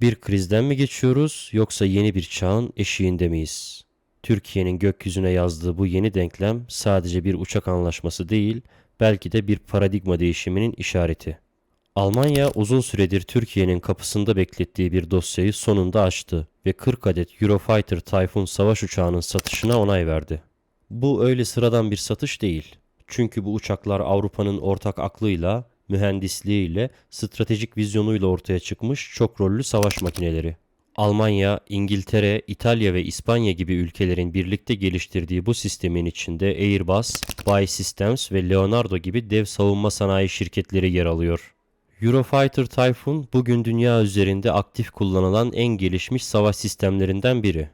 Bir krizden mi geçiyoruz yoksa yeni bir çağın eşiğinde miyiz? Türkiye'nin gökyüzüne yazdığı bu yeni denklem sadece bir uçak anlaşması değil, belki de bir paradigma değişiminin işareti. Almanya uzun süredir Türkiye'nin kapısında beklettiği bir dosyayı sonunda açtı ve 40 adet Eurofighter Typhoon savaş uçağının satışına onay verdi. Bu öyle sıradan bir satış değil. Çünkü bu uçaklar Avrupa'nın ortak aklıyla, mühendisliğiyle, stratejik vizyonuyla ortaya çıkmış çok rollü savaş makineleri. Almanya, İngiltere, İtalya ve İspanya gibi ülkelerin birlikte geliştirdiği bu sistemin içinde Airbus, Bay Systems ve Leonardo gibi dev savunma sanayi şirketleri yer alıyor. Eurofighter Typhoon bugün dünya üzerinde aktif kullanılan en gelişmiş savaş sistemlerinden biri.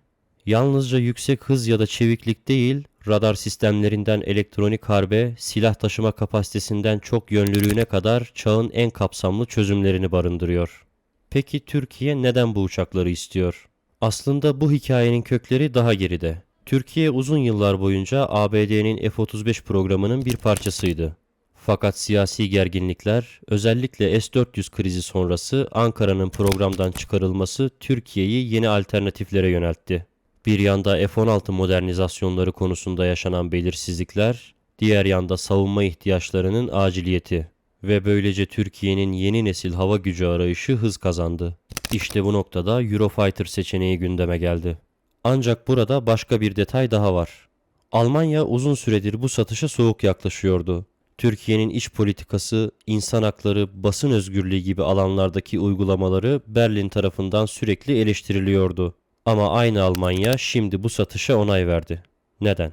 Yalnızca yüksek hız ya da çeviklik değil, radar sistemlerinden elektronik harbe, silah taşıma kapasitesinden çok yönlülüğüne kadar çağın en kapsamlı çözümlerini barındırıyor. Peki Türkiye neden bu uçakları istiyor? Aslında bu hikayenin kökleri daha geride. Türkiye uzun yıllar boyunca ABD'nin F-35 programının bir parçasıydı. Fakat siyasi gerginlikler, özellikle S-400 krizi sonrası Ankara'nın programdan çıkarılması Türkiye'yi yeni alternatiflere yöneltti. Bir yanda F-16 modernizasyonları konusunda yaşanan belirsizlikler, diğer yanda savunma ihtiyaçlarının aciliyeti ve böylece Türkiye'nin yeni nesil hava gücü arayışı hız kazandı. İşte bu noktada Eurofighter seçeneği gündeme geldi. Ancak burada başka bir detay daha var. Almanya uzun süredir bu satışa soğuk yaklaşıyordu. Türkiye'nin iç politikası, insan hakları, basın özgürlüğü gibi alanlardaki uygulamaları Berlin tarafından sürekli eleştiriliyordu. Ama aynı Almanya şimdi bu satışa onay verdi. Neden?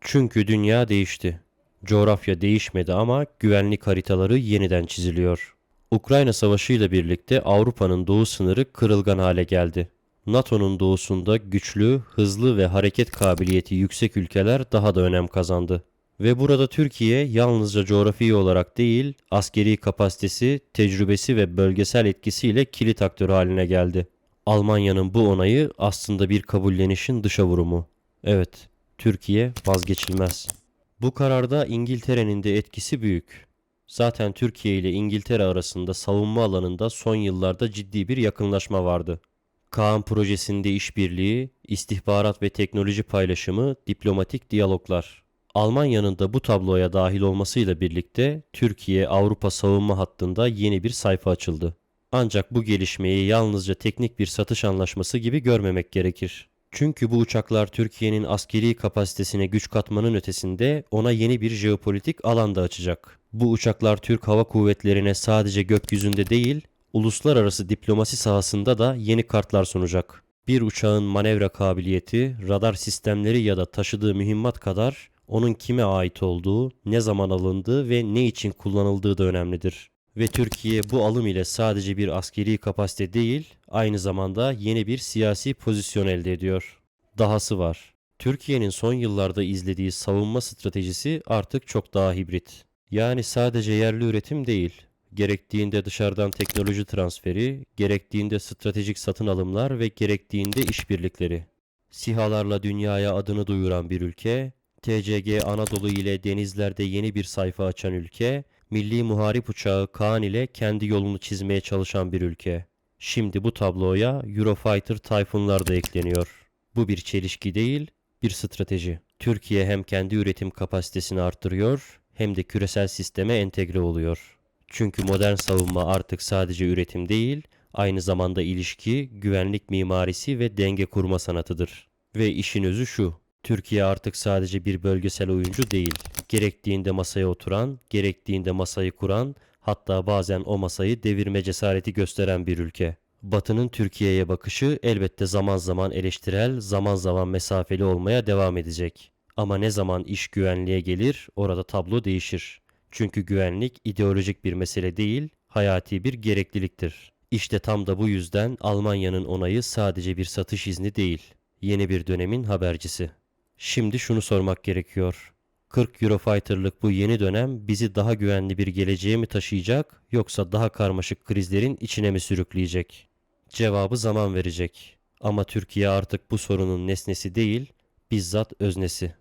Çünkü dünya değişti. Coğrafya değişmedi ama güvenlik haritaları yeniden çiziliyor. Ukrayna Savaşı ile birlikte Avrupa'nın doğu sınırı kırılgan hale geldi. NATO'nun doğusunda güçlü, hızlı ve hareket kabiliyeti yüksek ülkeler daha da önem kazandı. Ve burada Türkiye yalnızca coğrafi olarak değil, askeri kapasitesi, tecrübesi ve bölgesel etkisiyle kilit aktör haline geldi. Almanya'nın bu onayı aslında bir kabullenişin dışa vurumu. Evet, Türkiye vazgeçilmez. Bu kararda İngiltere'nin de etkisi büyük. Zaten Türkiye ile İngiltere arasında savunma alanında son yıllarda ciddi bir yakınlaşma vardı. Kaan projesinde işbirliği, istihbarat ve teknoloji paylaşımı, diplomatik diyaloglar. Almanya'nın da bu tabloya dahil olmasıyla birlikte Türkiye Avrupa savunma hattında yeni bir sayfa açıldı. Ancak bu gelişmeyi yalnızca teknik bir satış anlaşması gibi görmemek gerekir. Çünkü bu uçaklar Türkiye'nin askeri kapasitesine güç katmanın ötesinde ona yeni bir jeopolitik alan da açacak. Bu uçaklar Türk Hava Kuvvetleri'ne sadece gökyüzünde değil, uluslararası diplomasi sahasında da yeni kartlar sunacak. Bir uçağın manevra kabiliyeti, radar sistemleri ya da taşıdığı mühimmat kadar onun kime ait olduğu, ne zaman alındığı ve ne için kullanıldığı da önemlidir. Ve Türkiye bu alım ile sadece bir askeri kapasite değil, aynı zamanda yeni bir siyasi pozisyon elde ediyor. Dahası var. Türkiye'nin son yıllarda izlediği savunma stratejisi artık çok daha hibrit. Yani sadece yerli üretim değil, gerektiğinde dışarıdan teknoloji transferi, gerektiğinde stratejik satın alımlar ve gerektiğinde işbirlikleri. SİHA'larla dünyaya adını duyuran bir ülke, TCG Anadolu ile denizlerde yeni bir sayfa açan ülke, milli muharip uçağı Kaan ile kendi yolunu çizmeye çalışan bir ülke. Şimdi bu tabloya Eurofighter Typhoon'lar da ekleniyor. Bu bir çelişki değil, bir strateji. Türkiye hem kendi üretim kapasitesini arttırıyor hem de küresel sisteme entegre oluyor. Çünkü modern savunma artık sadece üretim değil, aynı zamanda ilişki, güvenlik mimarisi ve denge kurma sanatıdır. Ve işin özü şu, Türkiye artık sadece bir bölgesel oyuncu değil. Gerektiğinde masaya oturan, gerektiğinde masayı kuran, hatta bazen o masayı devirme cesareti gösteren bir ülke. Batı'nın Türkiye'ye bakışı elbette zaman zaman eleştirel, zaman zaman mesafeli olmaya devam edecek. Ama ne zaman iş güvenliğe gelir, orada tablo değişir. Çünkü güvenlik ideolojik bir mesele değil, hayati bir gerekliliktir. İşte tam da bu yüzden Almanya'nın onayı sadece bir satış izni değil, yeni bir dönemin habercisi. Şimdi şunu sormak gerekiyor. 40 Eurofighter'lık bu yeni dönem bizi daha güvenli bir geleceğe mi taşıyacak yoksa daha karmaşık krizlerin içine mi sürükleyecek? Cevabı zaman verecek. Ama Türkiye artık bu sorunun nesnesi değil, bizzat öznesi.